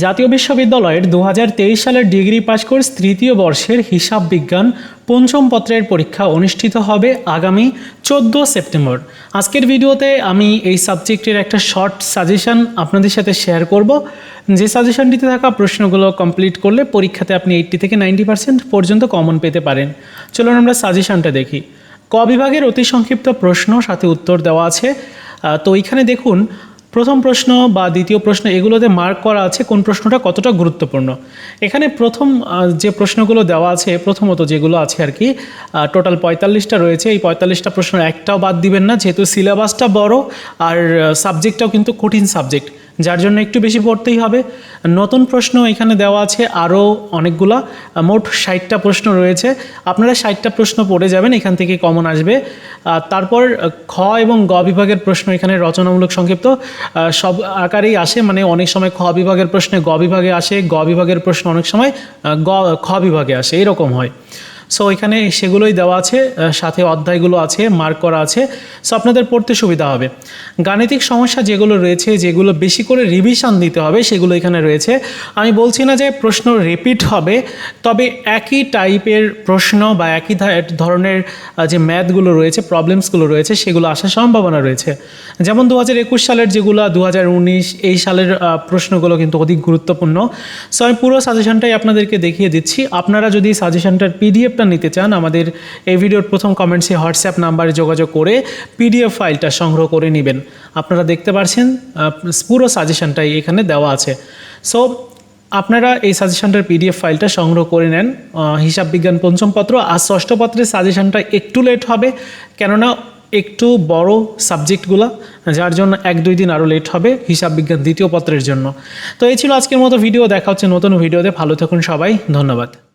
জাতীয় বিশ্ববিদ্যালয়ের দু হাজার তেইশ সালের ডিগ্রি পাস কোর্স তৃতীয় বর্ষের হিসাব বিজ্ঞান পঞ্চম পত্রের পরীক্ষা অনুষ্ঠিত হবে আগামী চোদ্দ সেপ্টেম্বর। আজকের ভিডিওতে আমি এই সাবজেক্টের একটা শর্ট সাজেশন আপনাদের সাথে শেয়ার করব। যে সাজেশনটিতে থাকা প্রশ্নগুলো কমপ্লিট করলে পরীক্ষাতে আপনি এইট্টি থেকে নাইনটি পার্সেন্ট পর্যন্ত কমন পেতে পারেন। চলুন আমরা সাজেশনটা দেখি। ক বিভাগের অতি সংক্ষিপ্ত প্রশ্ন, সাথে উত্তর দেওয়া আছে। তো এইখানে দেখুন প্রথম প্রশ্ন বা দ্বিতীয় প্রশ্ন এগুলোতে মার্ক করা আছে কোন প্রশ্নটা কতটা গুরুত্বপূর্ণ? এখানে প্রথম যে প্রশ্নগুলো দেওয়া আছে, প্রথমত যেগুলো আছে আর কি টোটাল পঁয়তাল্লিশটা রয়েছে। এই পঁয়তাল্লিশটা প্রশ্ন একটাও বাদ দিবেন না, যেহেতু সিলেবাসটা বড় আর সাবজেক্টটাও কিন্তু কঠিন সাবজেক্ট যার জন্য একটু বেশি পড়তেই হবে। নতুন প্রশ্ন এখানে দেওয়া আছে, আরও অনেকগুলা। মোট ষাটটা প্রশ্ন রয়েছে। আপনারা ষাটটা প্রশ্ন পড়ে যাবেন, এখান থেকে কমন আসবে। তারপর খ এবং গ বিভাগের প্রশ্ন এখানে রচনামূলক সংক্ষিপ্ত। সব আকারেই আসে মানে অনেক সময় খ বিভাগের প্রশ্নে গ বিভাগে আসে, গ বিভাগের প্রশ্ন অনেক সময় গ, খ বিভাগে আসে। এরকম হয়। সো এখানে সেগুলোই দেওয়া আছে সাথে অধ্যায়গুলো আছে মার্ক করা আছে। সো আপনাদের পড়তে সুবিধা হবে। গাণিতিক সমস্যা যেগুলো রয়েছে, যেগুলো বেশি করে রিভিশন দিতে হবে, সেগুলো এখানে রয়েছে। আমি বলছি না যে প্রশ্ন রিপিট হবে, তবে একই টাইপের প্রশ্ন বা একই ধরনের যে ম্যাথগুলো রয়েছে প্রবলেমসগুলো রয়েছে, সেগুলো আসার সম্ভাবনা রয়েছে। যেমন দু হাজার একুশ সালের যেগুলো দু হাজার উনিশ এই সালের প্রশ্নগুলো কিন্তু অধিক গুরুত্বপূর্ণ। সো আমি পুরো সাজেশনটাই আপনাদেরকে দেখিয়ে দিচ্ছি। আপনারা যদি সাজেশনটার পিডিএফটা নিতে চান, আমাদের এই ভিডিওর প্রথম কমেন্টসে হোয়াটসঅ্যাপ নাম্বারে যোগাযোগ করে পিডিএফ ফাইলটা সংগ্রহ করে নেবেন। আপনারা দেখতে পাচ্ছেন পুরো সাজেশনটাই এখানে দেওয়া আছে। সো আপনারা এই সাজেশনটার পিডিএফ ফাইলটা সংগ্রহ করে নেন। হিসাব বিজ্ঞান পঞ্চম পত্র আর ষষ্ঠ পত্রের সাজেশনটা একটু লেট হবে, কেননা একটু বড় সাবজেক্টগুলো যার জন্য এক দুই দিন আরও লেট হবে হিসাব বিজ্ঞান দ্বিতীয় পত্রের জন্য। তো এই ছিল আজকের মতো ভিডিও দেখা হচ্ছে নতুন ভিডিওতে ভালো থাকুন সবাই, ধন্যবাদ।